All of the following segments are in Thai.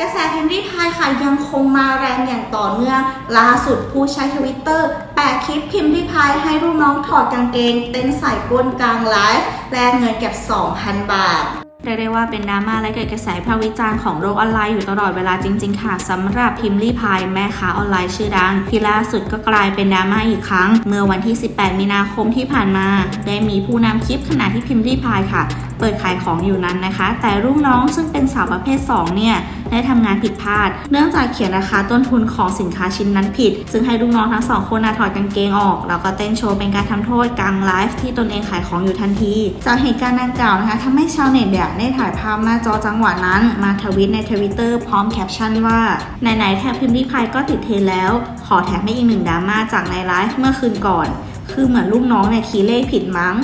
กระแสพิมพ์ริพายค่ะยังคงมาแรงอย่างต่อเนื่อง ล่าสุดผู้ใช้ทวิตเตอร์แปะคลิปพิมพ์ริพายให้ลูกน้องถอดกางเกง เต้นใส่ก้นกลางไลฟ์แลกเงินเก็บ 2,000 บาทเรียกได้ว่าเป็นดราม่าและเกิดกระแสพากษ์วิจารณ์ของโลกออนไลน์อยู่ตลอดเวลาจริง ๆ ค่ะสำหรับพิมพ์ลี่พายแม่ค้าออนไลน์ชื่อดัง ที่ล่าสุดก็กลายเป็นดราม่าอีกครั้ง เมื่อวันที่ 18 มีนาคมที่ผ่านมา ได้มีผู้นำคลิปขณะที่พิมพ์ลี่พายค่ะ เปิดขายของอยู่นั้นนะคะ แต่รุ่นน้องซึ่งเป็นสาวประเภท 2 เนี่ยได้ทำงานผิดพลาด เนื่องจากเขียนราคาต้นทุนของสินค้าชิ้นนั้นผิด ซึ่งให้ลูกน้องทั้งสองคนถอดกางเกงออก แล้วก็เต้นโชว์เป็นการทำโทษกลางไลฟ์ที่ตนเองขายของอยู่ทันที จากเหตุการณ์ดังกล่าวนะคะทำให้ชาวเน็ตเนี่ยได้ถ่ายภาพหน้าจอจังหวะนั้น มาทวิตในทวิตเตอร์พร้อมแคปชั่นว่าไหนๆแทบพิมพ์รีพายก็ติดเทรนแล้ว ขอแถมให้อีกหนึ่งดราม่าจากในไลฟ์เมื่อคืนก่อน คือเหมือนลูกน้องเนี่ยคีย์เลขผิดมั้ง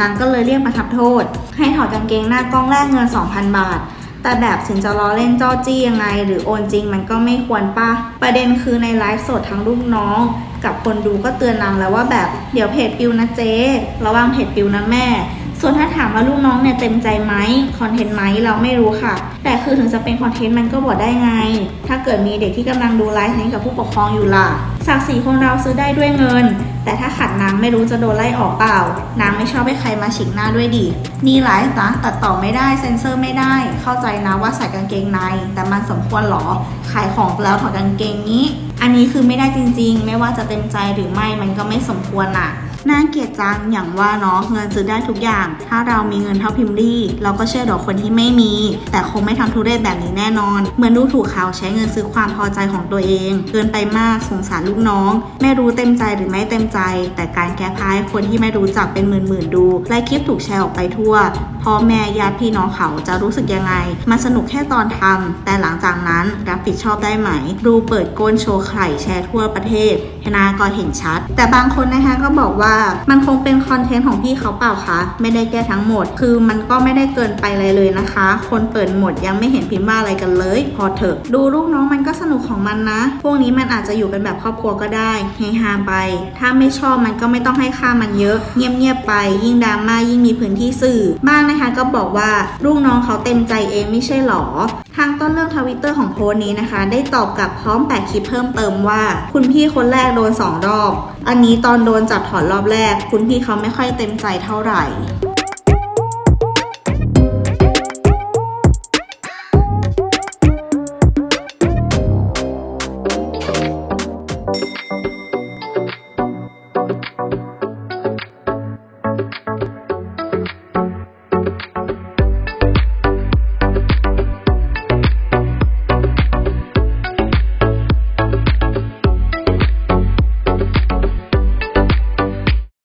นางก็เลยเรียกมาทับโทษ ให้ถอดกางเกงหน้ากล้องแลกเงิน 2,000 บาท แต่แบบถึงจะล้อเล่นจ้อจี้ยังไง หรือโอนจริงมันก็ไม่ควรป่ะ ประเด็นคือในไลฟ์สดทั้งลูกน้อง กับคนดูก็เตือนนางแล้วว่าแบบเดี๋ยวเพจปิวนะเจ๊ระวังเพจปิวนะแม่ ส่วนถ้าถามว่าลูกน้องเนี่ยเต็มใจไหมคอนเทนต์ไหมเราไม่รู้ค่ะ แต่คือถึงจะเป็นคอนเทนต์มันก็บอกได้ไง ถ้าเกิดมีเด็กที่กำลังดูไลฟ์นี้กับผู้ปกครองอยู่ล่ะศักดิ์ศรีคนเราซื้อได้ด้วยเงิน แต่ถ้าขัดนางไม่รู้จะโดนไล่ออกเปล่านางไม่ชอบให้ใครมาฉีกหน้าด้วยดินี่ไลฟ์นะตัดต่อไม่ได้เซ็นเซอร์ไม่ได้ เข้าใจนะว่าใส่กางเกงใน แต่มันสมควรหรอขายของแล้วถอดกางเกงนี้ อันนี้คือไม่ได้จริง ๆ ไม่ว่าจะเต็มใจหรือไม่มันก็ไม่สมควรน่ะ น่าเกลียดจังอย่างว่าเนาะเงินซื้อได้ทุกอย่าง ถ้าเรามีเงินเท่าพิมรี่ เราก็เชื่อดอกคนที่ไม่มี แต่คงไม่ทำทุเรศแบบนี้แน่นอน เหมือนดูถูกเขาใช้เงินซื้อความพอใจของตัวเอง เกินไปมากสงสารลูกน้อง ไม่รู้เต็มใจหรือไม่เต็มใจ แต่การแก้พายคนที่ไม่รู้จักเป็นหมื่นๆดูและคลิปถูกแชร์ออกไปทั่วพ่อแม่ญาติพี่น้องเขาจะรู้สึกยังไงมันสนุกแค่ตอนทำแต่หลังจากนั้นรับผิดชอบได้ไหม ดูเปิดก้นโชว์ไข่แชร์ทั่วประเทศฮนาก็เห็นชัด แต่บางคนนะคะก็บอกว่ามันคงเป็นคอนเทนต์ของพี่เขาเปล่าคะไม่ได้แก้ทั้งหมด คือมันก็ไม่ได้เกินไปอะไรเลยนะคะ คนเปิดหมดยังไม่เห็นพิมพ์ว่าอะไรกันเลย พอเถอะ ดูลูกน้องมันก็สนุกของมันนะ พวกนี้มันอาจจะอยู่เป็นแบบครอบครัวก็ได้เฮฮาไป ถ้าไม่ชอบมันก็ไม่ต้องให้ค่ามันเยอะ เงียบๆไป ยิ่งดราม่ายิ่งมีพื้นที่สื่อ บ้างนะคะก็บอกว่าลูกน้องเขาเต็มใจเองไม่ใช่หรอ ทางต้นเรื่องทวิตเตอร์ของโพสต์นี้นะคะ ได้ตอบกลับพร้อมแปะคลิปเพิ่มเติมว่า คุณพี่คนแรกโดนสองรอบอันนี้ตอนโดนจับถอนรอบแรก คุณพี่เขาไม่ค่อยเต็มใจเท่าไหร่